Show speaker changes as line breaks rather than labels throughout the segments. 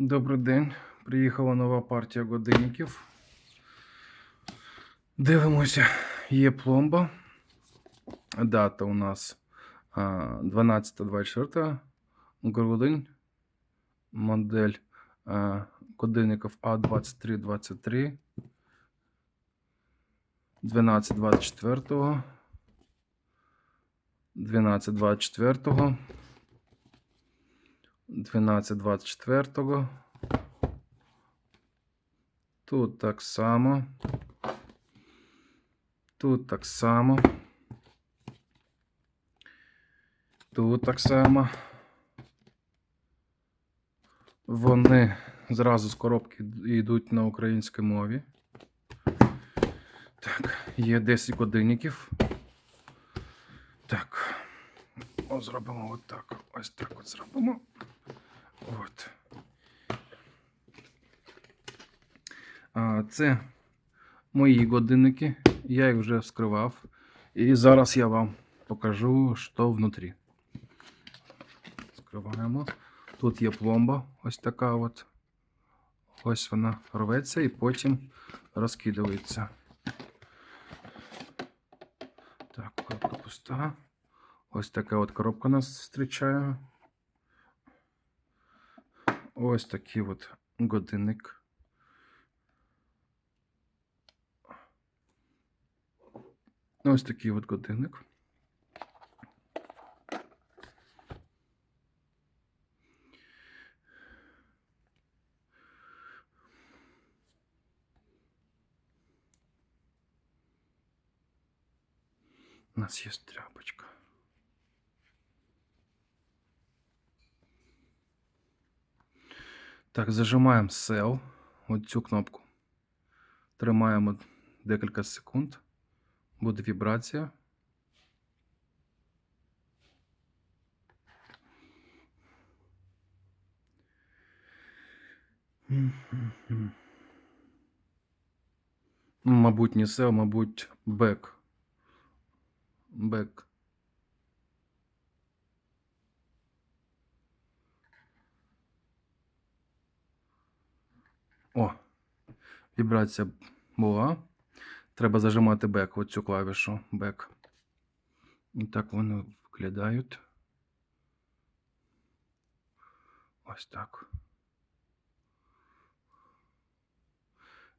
Добрий день. Приїхала нова партія годинників. Дивимося, є пломба. Дата у нас 12.24. Грудень. Модель годинників А2323. 12.24. 12.24. 12.24. Тут так само. Тут так само. Тут так само. Вони зразу з коробки йдуть на українській мові. Так, є 10 годинників. Так. О, зробимо от так. Ось так от зробимо. От. А, це мої годинники. Я їх вже вскривав. І зараз я вам покажу, що внутрі. Скриваємо. Тут є пломба, ось така от. Ось вона рветься і потім розкидається. Так, коробка пуста. Ось така от коробка нас зустрічає. Ось такий от годинник. Ось такий от годинник. У нас є тряпочка. Так, зажимаємо Sell, от цю кнопку. Тримаємо декілька секунд. Буде вібрація. Ну, Мабуть, не Sell, мабуть, Back. Back. О, вібрація була. Треба зажимати бек, оцю клавішу бек. І так вони виглядають. Ось так.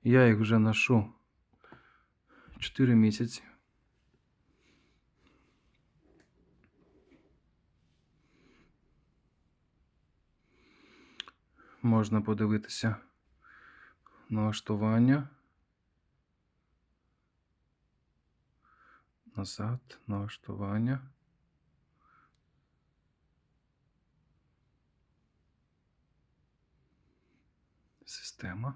Я їх вже ношу 4 місяці. Можна подивитися налаштування. Назад, налаштування. Система.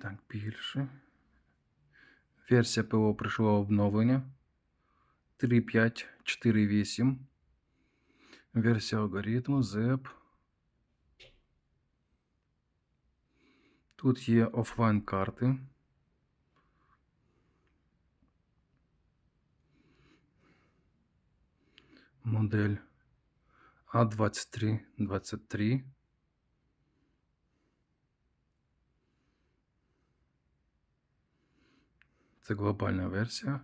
Так, більше. Версія ПО прийшла обновлення. 3.5.4.8. Версія алгоритму ZEP. Тут є офлайн карти. Модель А2323. Це глобальна версія.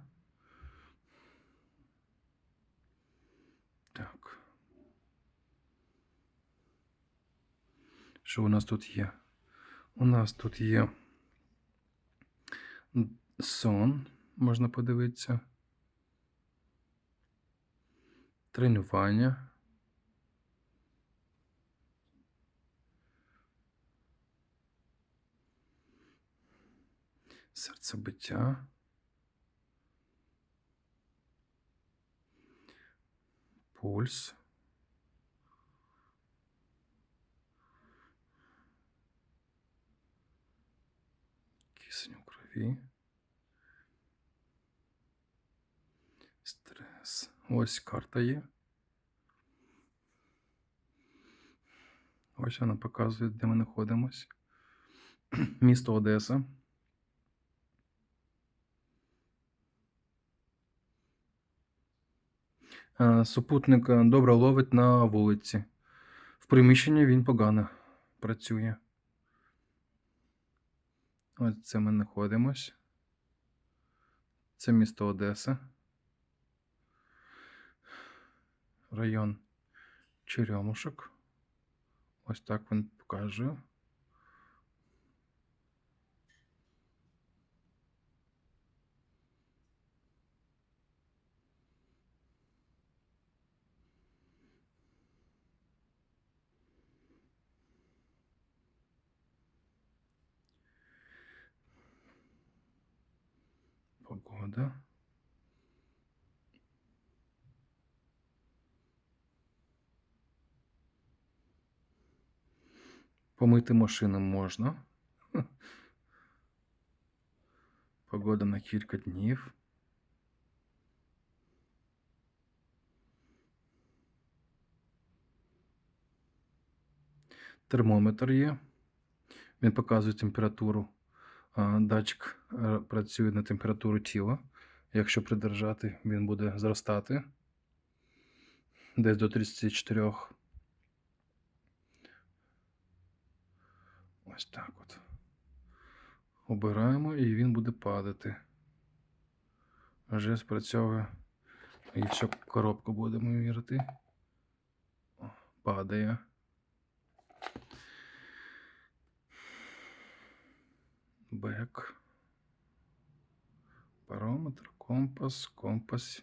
Так. Що у нас тут є? У нас тут є сон, можна подивитися. Тренування. Серцебиття. Пульс. Кисень у крові. Стрес. Ось карта є. Ось вона показує, де ми знаходимось. місто Одеса. Супутник е, добре ловить на вулиці. В приміщенні він погано працює. Ось це ми знаходимось. Це місто Одеса. Район Черемушок. Ось так він показує. Погода. Помити машину можна. Погода на кілька днів. Термометр є. Він показує температуру. Датчик е, працює на температуру тіла. Якщо придержати, він буде зростати десь до 34. Ось так от. Обираємо і він буде падати. Вже спрацьовує. Якщо коробку будемо мірити, падає. Бек. Парометр, компас, компас.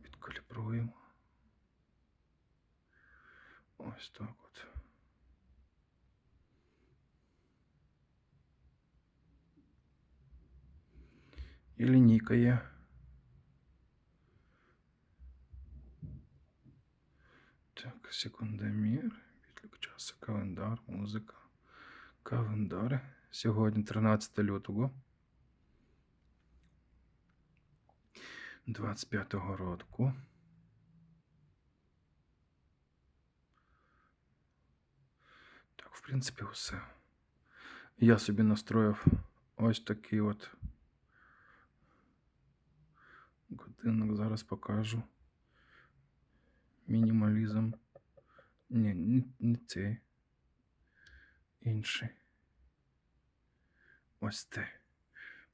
Відкалібруємо. Ось так от. І лінійка є. Так, секундомір, відлік часу, календар, музика. Календар. Сьогодні 13 лютого. 25-го року. Так, в принципі, все. Я собі настроїв ось такий от годинник. Зараз покажу. Мінімалізм. Ні, не, не цей. Інший. Ось те.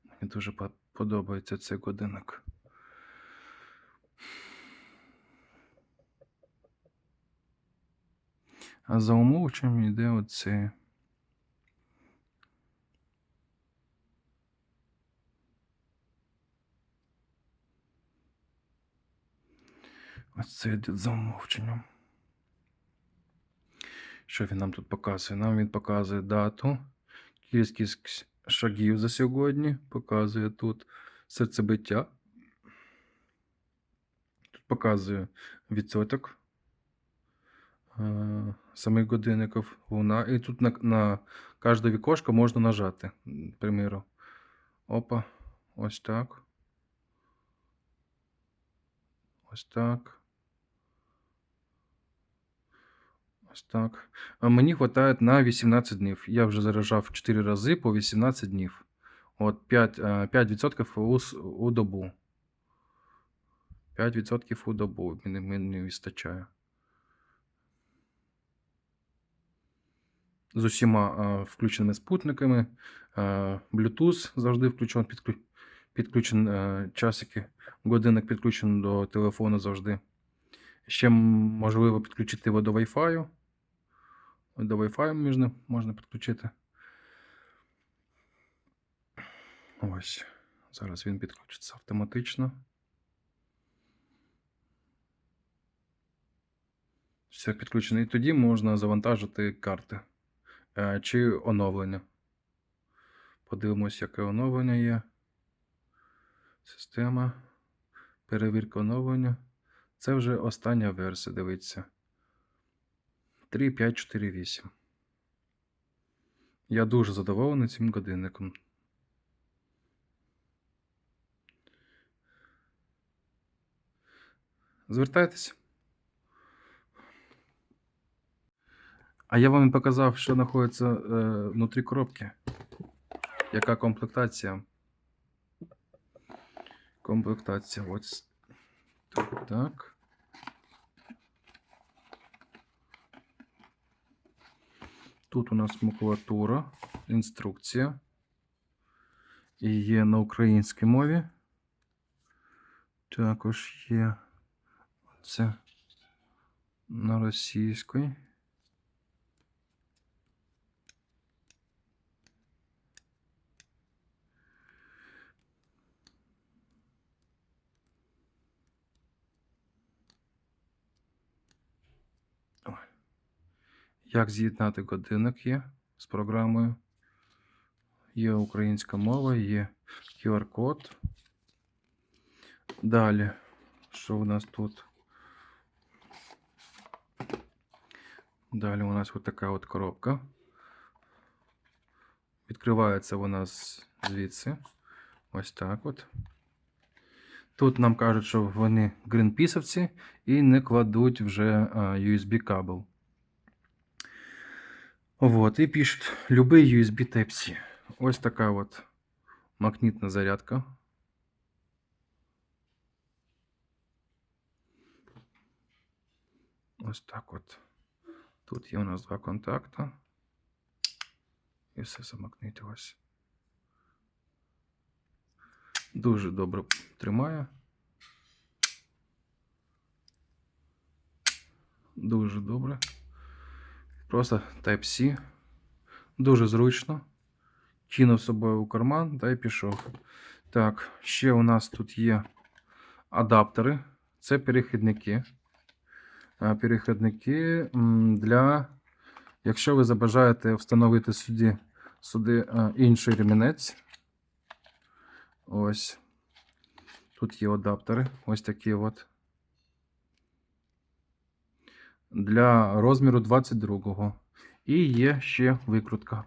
Мені дуже подобається цей годинник. А за умовчем йде оце. Ось це йде за умовченням. Що він нам тут показує? Нам він показує дату, кількість шагів за сьогодні, показує тут серцебиття. Тут показує відсоток е, самих годинників луна. І тут на, на кожне вікошко можна нажати. Приміру. Опа. Ось так. Ось так. Так. Мені вистачає на 18 днів. Я вже заряджав 4 рази по 18 днів. От 5, е, 5% у, у добу. 5% у добу мені, мені вистачає. З усіма е, включеними спутниками. Е, Bluetooth завжди включен, підклю... підключен е, часики. Годинник підключений до телефону завжди. Ще можливо підключити його до Wi-Fi. До Wi-Fi можна, можна підключити. Ось. Зараз він підключиться автоматично. Все підключено. І тоді можна завантажити карти е, чи оновлення. Подивимось, яке оновлення є. Система. Перевірка оновлення. Це вже остання версія, дивіться. 3.548. Я дуже задоволений цим годинником. Звертайтеся. А я вам показав, що знаходиться е, внутрі коробки. Яка комплектація? Комплектація. Ось так. Тут у нас макулатура, інструкція. І є на українській мові. Також є це на російській. Як з'єднати годинник є з програмою? Є українська мова, є QR-код. Далі, що у нас тут? Далі у нас ось така от коробка. Відкривається вона звідси. Ось так от. Тут нам кажуть, що вони грінпісовці і не кладуть вже USB кабел. Вот, і пишуть любий USB Type-C. Ось така от магнітна зарядка. Ось так от. Тут є у нас два контакти. І все замагнитилось. Дуже добре тримає. Дуже добре. Просто Type-C. Дуже зручно. Кинув собою у карман та й пішов. Так, ще у нас тут є адаптери. Це перехідники. Перехідники для. Якщо ви забажаєте встановити сюди, сюди інший ремінець. Ось. Тут є адаптери. Ось такі от. Для розміру 22-го. І є ще викрутка.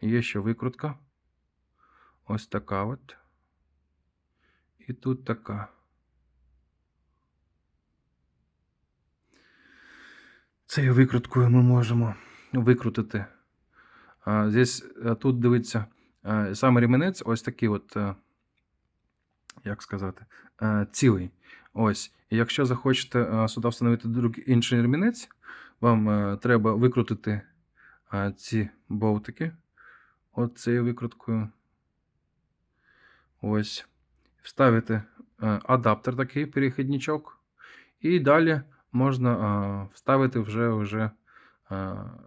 Є ще викрутка. Ось така от. І тут така. Цією викруткою ми можемо викрутити. А, здесь, а, тут дивиться а, саме ремінець, ось такий от, а, як сказати, а, цілий. Ось. І якщо захочете сюди встановити другий інший ремінець, вам треба викрутити ці болтики. От цією викруткою. Ось. Вставити адаптер такий перехідничок. І далі можна вставити вже, вже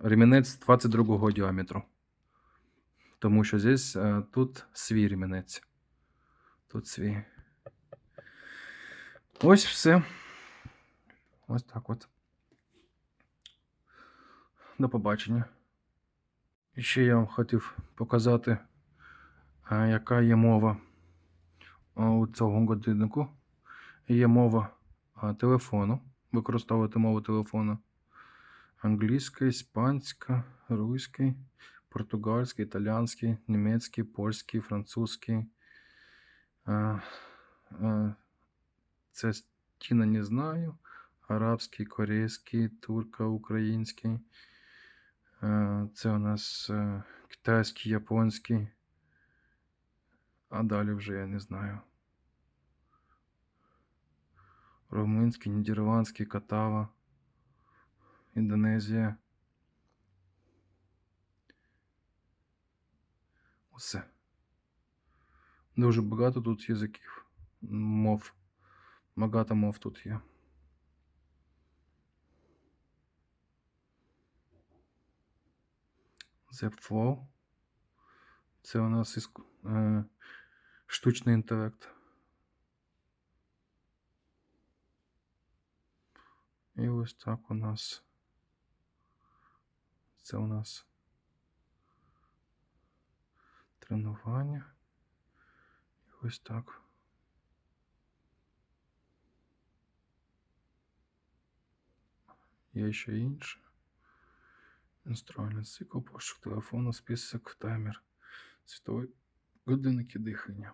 ремінець 22 діаметру. Тому що здесь тут свій ремінець. Тут свій. Ось все. Ось так от. До побачення. І ще я вам хотів показати, яка є мова у цього годиннику. Є мова телефону. Використовувати мову телефону. Англійська, іспанська, руський, португальський, італійський, німецький, польський, французький. Це стіна не знаю. Арабський, корейський, турка, український. Е, Це у нас е, китайський, японський. А далі вже я не знаю. Румунський, нідерландський, Катава, Індонезія. Усе. Дуже багато тут язиків. Мов. Багато мов тут є. Zepflow. Це у нас іск... е, штучний інтелект. І ось так у нас. Це у нас тренування. І ось так. Є ще інше. Інструмент, цикл, пошук телефону, список, таймер, світовий годинники дихання.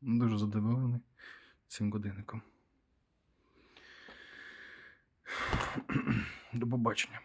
Дуже задоволений цим годинником. До побачення.